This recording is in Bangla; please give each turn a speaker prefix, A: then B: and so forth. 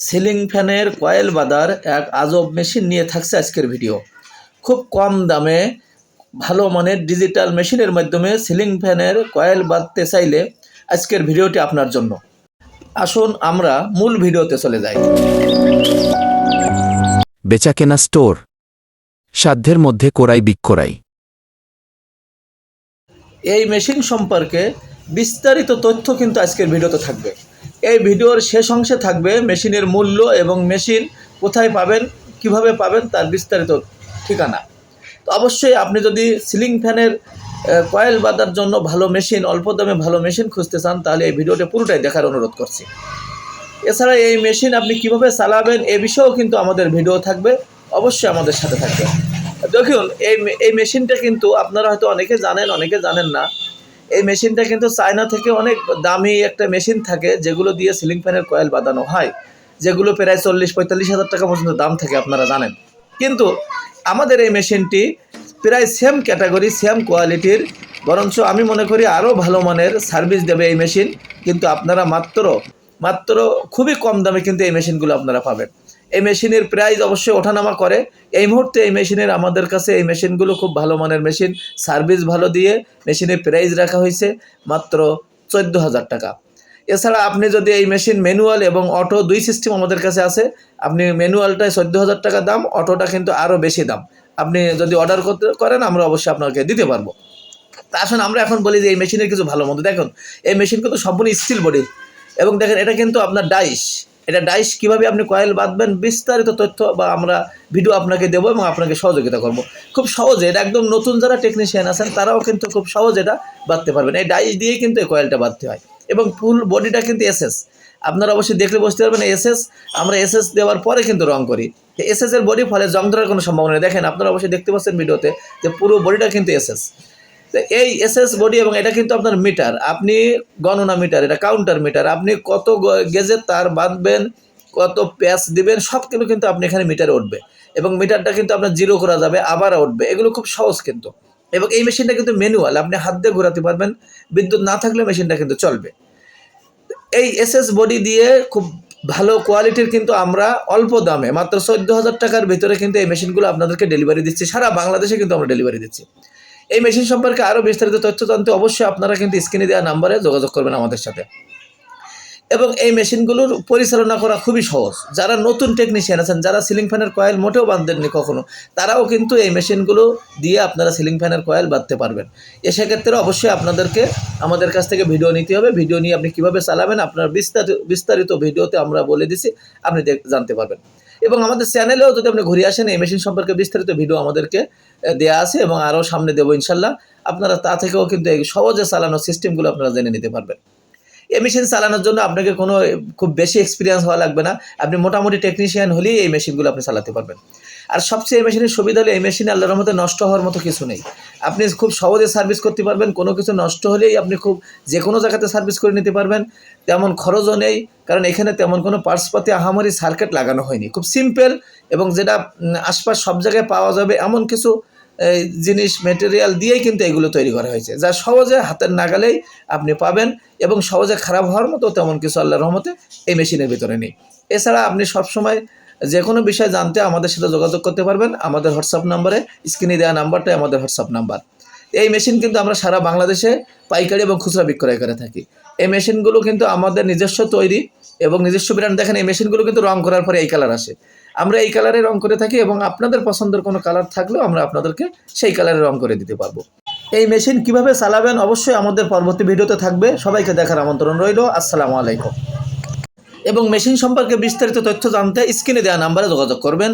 A: সিলিং ফ্যানের কয়েল বাদার এক আজব মেশিন নিয়ে থাকছে আজকের ভিডিও। খুব কম দামে ভালো মানের ডিজিটাল মেশিনের মাধ্যমে সিলিং ফ্যানের কয়েল বাঁধতে চাইলে আজকের ভিডিওটি আপনার জন্য। আসুন আমরা মূল ভিডিওতে চলে যাই।
B: বেচাকেনা স্টোর। সাধ্যের মধ্যে কোরাই বিক্রয়
A: এই মেশিন সম্পর্কে বিস্তারিত তথ্য কিন্তু আজকের ভিডিওতে থাকবে। এই ভিডিওর শেষ অংশে থাকবে মেশিনের মূল্য এবং মেশিন কোথায় পাবেন, কীভাবে পাবেন তার বিস্তারিত ঠিকানা। তো অবশ্যই আপনি যদি সিলিং ফ্যানের কয়েল বাঁধার জন্য ভালো মেশিন, অল্প দামে ভালো মেশিন খুঁজতে চান, তাহলে এই ভিডিওটা পুরোটাই দেখার অনুরোধ করছি। এছাড়া এই মেশিন আপনি কীভাবে চালাবেন এ বিষয়েও কিন্তু আমাদের ভিডিও থাকবে, অবশ্যই আমাদের সাথে থাকবে দেখুন, এই এই মেশিনটা কিন্তু আপনারা হয়তো অনেকে জানেন অনেকে জানেন না। এই মেশিনটা কিন্তু চায়না থেকে অনেক দামি একটা মেশিন থাকে, যেগুলো দিয়ে সিলিং ফ্যানের কয়েল বাঁধানো হয়, যেগুলো প্রায় চল্লিশ, পঁয়তাল্লিশ হাজার টাকা পর্যন্ত দাম থাকে, আপনারা জানেন। কিন্তু আমাদের এই মেশিনটি প্রায় সেম ক্যাটাগরি সেম কোয়ালিটির বরঞ্চ আমি মনে করি আরও ভালো মানের সার্ভিস দেবে এই মেশিন। কিন্তু আপনারা মাত্র মাত্র খুবই কম দামে কিন্তু এই মেশিনগুলো আপনারা পাবেন। এই মেশিনের প্রাইস অবশ্যই ওঠানামা করে। এই মুহূর্তে এই মেশিনের আমাদের কাছে এই মেশিনগুলো খুব ভালো মানের মেশিন। সার্ভিস ভালো দিয়ে মেশিনের প্রাইস রাখা হয়েছে মাত্র চোদ্দ হাজার টাকা। এছাড়া আপনি যদি এই মেশিন ম্যানুয়াল এবং অটো দুই সিস্টেম আমাদের কাছে আছে, আপনি ম্যানুয়ালটায় চোদ্দ হাজার টাকা দাম অটোটা কিন্তু আরও বেশি দাম। আপনি যদি অর্ডার করতে করেন, আমরা অবশ্যই আপনাকে দিতে পারব। তা আসুন, আমরা এখন বলি যে এই মেশিনের কিছু ভালো মন্দ। দেখুন, এই মেশিন কিন্তু সম্পূর্ণ স্টিল বডি এবং দেখেন এটা কিন্তু আপনার ডাইস এটা ডাইস কীভাবে আপনি কয়েল বাঁধবেন, বিস্তারিত তথ্য বা আমরা ভিডিও আপনাকে দেবো এবং আপনাকে সহযোগিতা করব। খুব সহজে, এটা একদম নতুন যারা টেকনিশিয়ান আছেন, তারাও কিন্তু খুব সহজে এটা বাঁধতে পারবেন। এই ডাইস দিয়েই কিন্তু এই কয়েলটা বাঁধতে হয়। এবং ফুল বডিটা কিন্তু এসএস আপনারা অবশ্যই দেখলে বুঝতে পারবেন এসএস আমরা এসএস দেওয়ার পরে কিন্তু রং করি। এসএস এর বডি ফলে জং ধরার কোনো সম্ভাবনা নেই। দেখেন, আপনারা অবশ্যই দেখতে পাচ্ছেন ভিডিওতে যে পুরো বডিটা কিন্তু এসএস এই এসএস বডি এবং এটা কিন্তু আপনার মিটার আপনি গণনা মিটার এটা কাউন্টার মিটার আপনি কত গেজে তার বাঁধবেন, কত প্যাচ দিবেন সব কিছু কিন্তু আপনি এখানে মিটারে উঠবে। এবং মিটারটা কিন্তু আপনার জিরো করা যাবে আবার উঠবে। এগুলো খুব সহজ কিন্তু। এবং এই মেশিনটা কিন্তু ম্যানুয়াল আপনি হাত দিয়ে ঘোরাতে পারবেন। বিদ্যুৎ না থাকলে মেশিনটা কিন্তু চলবে। এই এসএস বডি দিয়ে খুব ভালো কোয়ালিটির কিন্তু আমরা অল্প দামে, মাত্র চোদ্দ হাজার টাকার ভিতরে কিন্তু এই মেশিনগুলো আপনাদেরকে ডেলিভারি দিচ্ছি। সারা বাংলাদেশে কিন্তু আমরা ডেলিভারি দিচ্ছি। এই মেশিন সম্পর্কে আরও বিস্তারিত তথ্য জানতে অবশ্যই আপনারা কিন্তু স্ক্রিনে দেওয়া নাম্বারে যোগাযোগ করবেন আমাদের সাথে। এবং এই মেশিনগুলোর পরিচালনা করা খুবই সহজ। যারা নতুন টেকনিশিয়ান আছেন, যারা সিলিং ফ্যানের কয়েল মোটেও বাঁধেননি কখনো, তারাও কিন্তু এই মেশিনগুলো দিয়ে আপনারা সিলিং ফ্যানের কয়েল বাঁধতে পারবেন। এ সেক্ষেত্রে অবশ্যই আপনাদেরকে আমাদের কাছ থেকে ভিডিও নিতে হবে। ভিডিও নিয়ে আপনি কীভাবে চালাবেন, আপনার বিস্তারিত বিস্তারিত ভিডিওতে আমরা বলে দিছি, আপনি জানতে পারবেন। এবং আমাদের চ্যানেলেও যদি আপনি ঘুরে আসেন, এই মেশিন সম্পর্কে বিস্তারিত ভিডিও আমাদেরকে দেওয়া আছে এবং আরও সামনে দেবো ইনশাল্লাহ। আপনারা তা থেকেও কিন্তু এই সহজে চালানোর সিস্টেমগুলো আপনারা জেনে নিতে পারবেন। এই মেশিন চালানোর জন্য আপনাকে কোনো খুব বেশি এক্সপিরিয়েন্স হওয়া লাগবে না। আপনি মোটামুটি টেকনিশিয়ান হলেই এই মেশিনগুলো আপনি চালাতে পারবেন। আর সবচেয়ে এই মেশিনের সুবিধা হলো, এই মেশিন আল্লাহর মধ্যে নষ্ট হওয়ার মতো কিছু নেই। আপনি খুব সহজে সার্ভিস করতে পারবেন, কোনো কিছু নষ্ট হলেই আপনি খুব যে কোনো জায়গাতে সার্ভিস করে নিতে পারবেন। তেমন খরচও নেই, কারণ এখানে তেমন কোনো পার্সপাতি, আহামারি সার্কিট লাগানো হয়নি। খুব সিম্পল এবং যেটা আশপাশ সব জায়গায় পাওয়া যাবে এমন কিছু জিনিস মেটেরিয়াল দিয়েই কিন্তু এগুলো তৈরি করা হয়েছে। যা সহজে হাতের নাগালেই আপনি পাবেন এবং সহজে খারাপ হওয়ার মতো তেমন কিছু আল্লাহর রহমতে এই মেশিনের ভিতরে নেই। এছাড়া আপনি সবসময় যে কোনো বিষয় জানতে আমাদের সাথে যোগাযোগ করতে পারবেন। আমাদের হোয়াটসঅ্যাপ নাম্বারে স্ক্রিনে দেওয়া নাম্বারটাই আমাদের হোয়াটসঅ্যাপ নাম্বার এই মেশিন কিন্তু আমরা সারা বাংলাদেশে পাইকারি এবং খুচরা বিক্রয় করে থাকি। এই মেশিনগুলো কিন্তু আমাদের নিজস্ব তৈরি এবং নিজস্ব ব্র্যান্ড দেখেন, এই মেশিনগুলো কিন্তু রং করার পরে এই কালার আসে। আমরা এই কালারে রং করে থাকি এবং আপনাদের পছন্দের কোনো কালার থাকলেও আমরা আপনাদেরকে সেই কালারে রং করে দিতে পারব। এই মেশিন কীভাবে চালাবেন? অবশ্যই আমাদের পরবর্তী ভিডিওতে থাকবে। সবাইকে দেখার আমন্ত্রণ রইল। আসসালামু আলাইকুম। এবং মেশিন সম্পর্কে বিস্তারিত তথ্য জানতে স্ক্রিনে দেওয়া নাম্বারে যোগাযোগ করবেন।